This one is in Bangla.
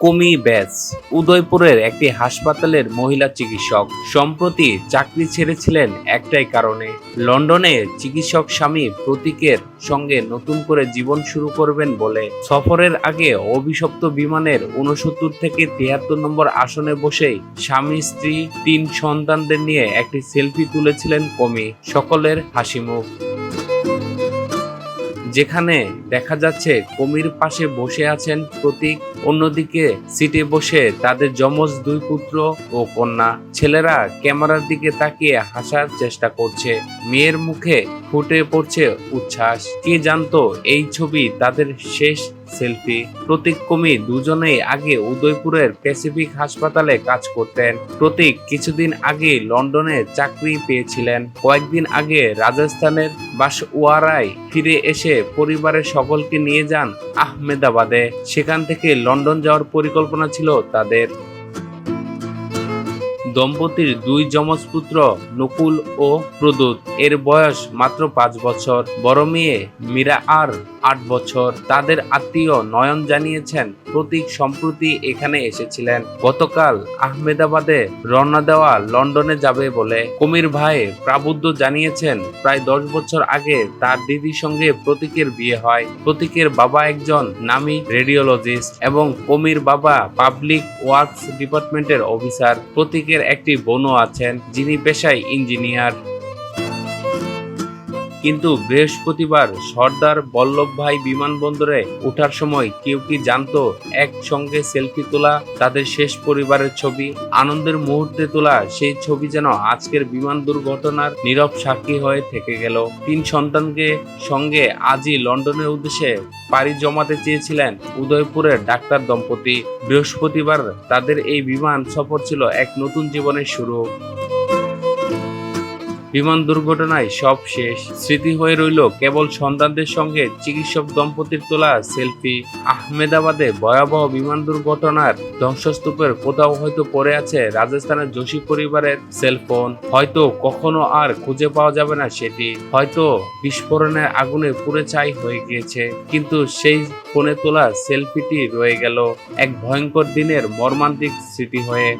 কমি ব্যাস। উদয়পুরের একটি হাসপাতালের মহিলা চিকিৎসক সম্প্রতি চাকরি ছেড়েছিলেন একটাই কারণে। লন্ডনে চিকিৎসক স্বামী প্রতীকের সঙ্গে নতুন করে জীবন শুরু করবেন বলে। সফরের আগে অভিশপ্ত বিমানের উনসত্তর থেকে তিয়াত্তর নম্বর আসনে বসেই স্বামী, স্ত্রী, তিন সন্তানদের নিয়ে একটি সেলফি তুলেছিলেন কমি। সকলের হাসি মুখ। যেখানে দেখা যাচ্ছে কমির পাশে বসে আছেন প্রতীক, অন্যদিকে সিটে বসে তাদের যমজ দুই পুত্র ও কন্যা। ছেলেরা ক্যামেরার দিকে তাকিয়ে হাসার চেষ্টা করছে। মেয়ের মুখে ফুটে পড়ছে উচ্ছ্বাস। কে জানতো এই ছবি তাদের শেষ সেলফি। প্রতীক কমি দুজনেই আগে উদয়পুরের প্যাসিফিক হাসপাতালে কাজ করতেন। প্রতীক কিছুদিন আগে লন্ডনে চাকরি পেয়েছিলেন। কয়েকদিন আগে রাজস্থানের বাসওয়ারায় ফিরে এসে পরিবারের সকলকে নিয়ে যান আহমেদাবাদে। সেখান থেকে লন্ডন যাওয়ার পরিকল্পনা ছিল তাদের। দম্পতির দুই যমজ পুত্র নকুল ও প্রদূত। এর বয়স মাত্র পাঁচ বছর। বড় মেয়ে মীরা আর আট বছর। তাদের আত্মীয় নয়ন জানিয়েছেন, প্রতীক সম্প্রতি এখানে এসেছিলেন। গতকাল আহমেদাবাদে রওনা দেওয়া লন্ডনে যাবে বলে কুমির ভাই প্রাবুদ্ধ জানিয়েছেন, প্রায় দশ বছর আগে তার দিদির সঙ্গে প্রতীকের বিয়ে হয়। প্রতীকের বাবা একজন নামী রেডিওলজিস্ট এবং কমির বাবা পাবলিক ওয়ার্কস ডিপার্টমেন্টের অফিসার। প্রতীকের একটি বোনও আছেন যিনি পেশায় ইঞ্জিনিয়ার। কিন্তু বৃহস্পতিবার সর্দার বল্লভ বল্লভভাই বিমানবন্দরে ওঠার সময় কেউ কি জানতো, একসঙ্গে সেলফি তোলা, তাদের শেষ পরিবারের ছবি, আনন্দের মুহূর্তে তোলা, সেই ছবি যেন আজকের বিমান দুর্ঘটনার নীরব সাক্ষী হয়ে থেকে গেল। তিন সন্তানকে সঙ্গে আজই লন্ডনের উদ্দেশ্যে পাড়ি জমাতে চেয়েছিলেন উদয়পুরের ডাক্তার দম্পতি। বৃহস্পতিবার তাদের এই বিমান সফর ছিল এক নতুন জীবনের শুরু। বিমান দুর্ঘটনায় সব শেষ। স্মৃতি হয়ে রইল কেবল সন্তানদের সঙ্গে চিকিৎসক দম্পতির তোলা সেলফি। আহমেদাবাদে ভয়াবহ বিমান দুর্ঘটনার ধ্বংসস্তূপের কোথাও হয়তো পড়ে আছে রাজস্থানের যোশী পরিবারের সেলফোন হয়তো কখনো আর খুঁজে পাওয়া যাবে না সেটি। হয়তো বিস্ফোরণের আগুনে পুড়ে ছাই হয়ে গিয়েছে। কিন্তু সেই ফোনে তোলা সেলফিটি রয়ে গেল এক ভয়ঙ্কর দিনের মর্মান্তিক স্মৃতি হয়ে।